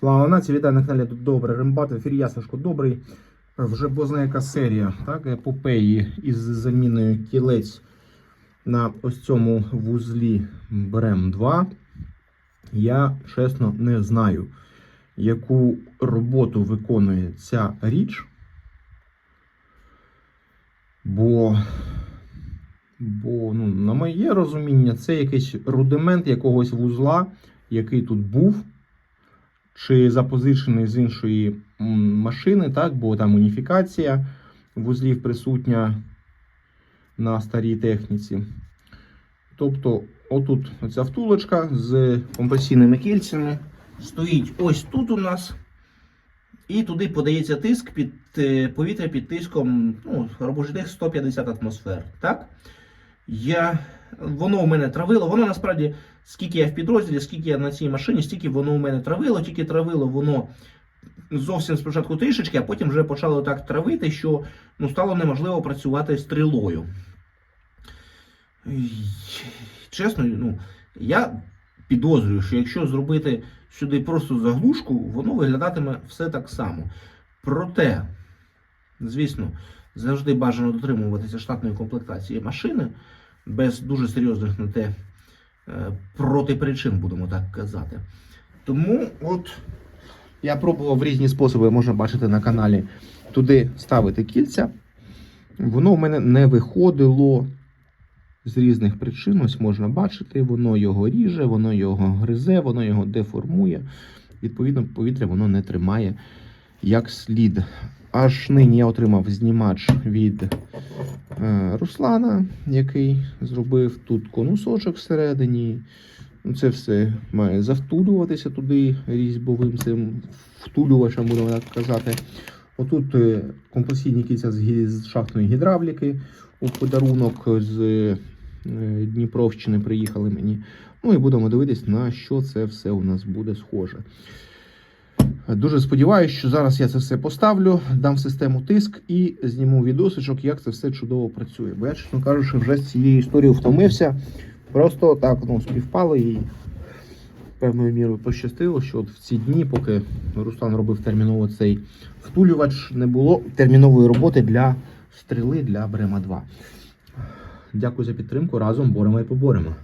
Слава нації, вітаю на каналі добре. Рембат, в ефірі добрий. Вже бозна яка серія, так, епопеї із заміною кілець на ось цьому вузлі Брем 2. Я чесно не знаю, яку роботу виконує ця річ. Бо, бо ну, на моє розуміння, це якийсь рудимент якогось вузла, який тут був чи запозичений з іншої машини, так, бо там уніфікація вузлів присутня на старій техніці. Тобто, отут оця втулочка з компресійними кільцями стоїть ось тут у нас. І туди подається тиск під е, повітря під тиском ну, робочий тиск 150 атмосфер. Так? Я, воно у мене травило, воно насправді, скільки я в підрозділі, скільки я на цій машині, стільки воно у мене травило, тільки травило воно зовсім спочатку трішечки, а потім вже почало так травити, що ну, стало неможливо працювати стрілою. Чесно, ну, я підозрюю, що якщо зробити сюди просто заглушку, воно виглядатиме все так само. Проте, звісно, завжди бажано дотримуватися штатної комплектації машини без дуже серйозних на те е, протипричин, будемо так казати. Тому от я пробував різні способи, можна бачити на каналі, туди ставити кільця. Воно в мене не виходило з різних причин. Ось можна бачити, воно його ріже, воно його гризе, воно його деформує. Відповідно, повітря воно не тримає як слід. Аж нині я отримав знімач від Руслана, який зробив тут конусочок всередині. Ну, Це все має завтулюватися туди різьбовим цим втулювачем, будемо так казати. Отут е, компресійні кільця з, шахтної гідравліки у подарунок з е, Дніпровщини приїхали мені. Ну і будемо дивитись, на що це все у нас буде схоже. Дуже сподіваюся, що зараз я це все поставлю, дам в систему тиск і зніму відосичок, як це все чудово працює. Бо я, чесно кажучи, вже з цієї історії втомився. Просто так ну, співпало і певною мірою пощастило, що от в ці дні, поки Руслан робив терміново цей втулювач, не було термінової роботи для стріли для Брема 2. Дякую за підтримку. Разом боремо і поборемо.